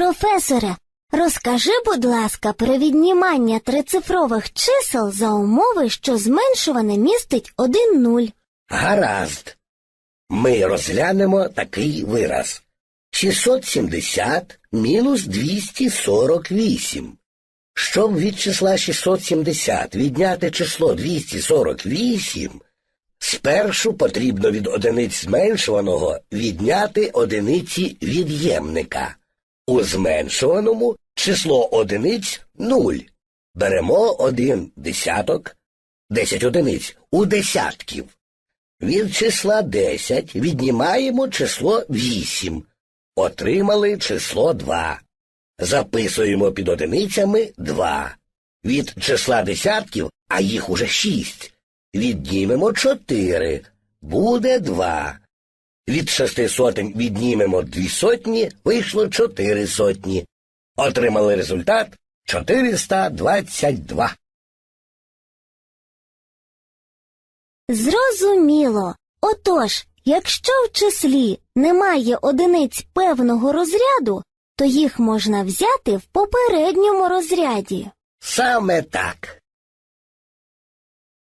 Професоре, розкажи, будь ласка, про віднімання трицифрових чисел за умови, що зменшуване містить один нуль. Гаразд. Ми розглянемо такий вираз. 670 мінус 248. Щоб від числа 670 відняти число 248, спершу потрібно від одиниць зменшуваного відняти одиниці від'ємника. У зменшуваному число одиниць 0. Беремо один десяток, 10 одиниць у десятків. Від числа 10 віднімаємо число 8. Отримали число 2. Записуємо під одиницями 2. Від числа десятків, а їх уже 6, віднімемо 4. Буде 2. Від шести сотень віднімемо дві сотні, вийшло 4 сотні. Отримали результат 422. Зрозуміло. Отож, якщо в числі немає одиниць певного розряду, то їх можна взяти в попередньому розряді. Саме так.